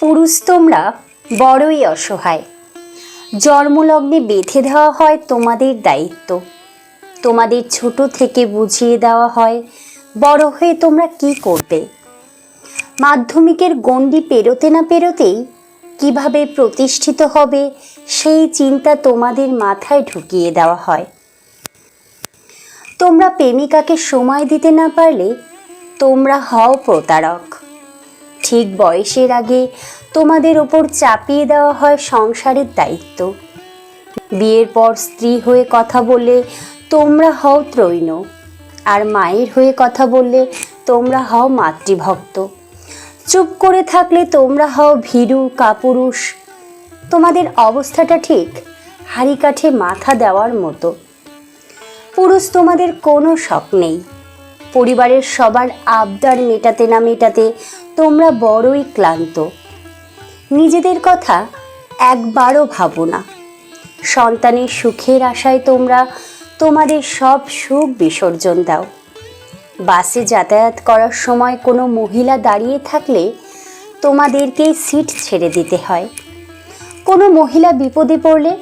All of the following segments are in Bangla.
পুরুষ তোমরা বড়ই অসহায়। জন্মলগ্নে বেঁধে দেওয়া হয় তোমাদের দায়িত্ব। তোমাদের ছোট থেকে বুঝিয়ে দেওয়া হয় বড় হয়ে তোমরা কি করবে? মাধ্যমিকের গণ্ডি পেরোতে না পেরোতেই কীভাবে প্রতিষ্ঠিত হবে সেই চিন্তা তোমাদের মাথায় ঢুকিয়ে দেওয়া হয়। তোমরা প্রেমিকাকে সময় দিতে না পারলে তোমরা হও প্রতারক। ঠিক বয়সের আগে তোমাদের ওপর চাপিয়ে দেওয়া হয় সংসারের দায়িত্ব। বিয়ের পর স্ত্রী হয়ে কথা বললে তোমরা হও ত্রৈণ, আর মায়ের হয়ে কথা বললে তোমরা হও মাতৃভক্ত। চুপ করে থাকলে তোমরা হও ভীরু, কাপুরুষ। তোমাদের অবস্থাটা ঠিক হাড়ি কাঠে মাথা দেওয়ার মতো। পুরুষ তোমাদের কোনো শখ নেই। পরিবারের সবার আবদার মেটাতে না মেটাতে তোমরা বড়ই ক্লান্ত। নিজেদের কথা একবারও ভাবো না। সন্তানের সুখের আশায় তোমরা তোমাদের সব সুখ বিসর্জন দাও। বাসে যাতায়াত করার সময় কোনো মহিলা দাঁড়িয়ে থাকলে তোমাদেরকেই সিট ছেড়ে দিতে হয়। কোনো মহিলা বিপদে পড়লে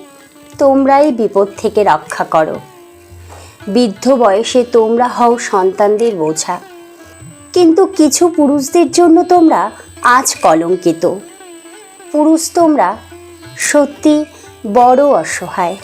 তোমরাই বিপদ থেকে রক্ষা করো। বৃদ্ধ বয়সে তোমরা হও সন্তানদের বোঝা। কিন্তু কিছু পুরুষদের জন্য তোমরা আজ কলঙ্কিত। পুরুষ তোমরা সত্যি বড় অসহায়।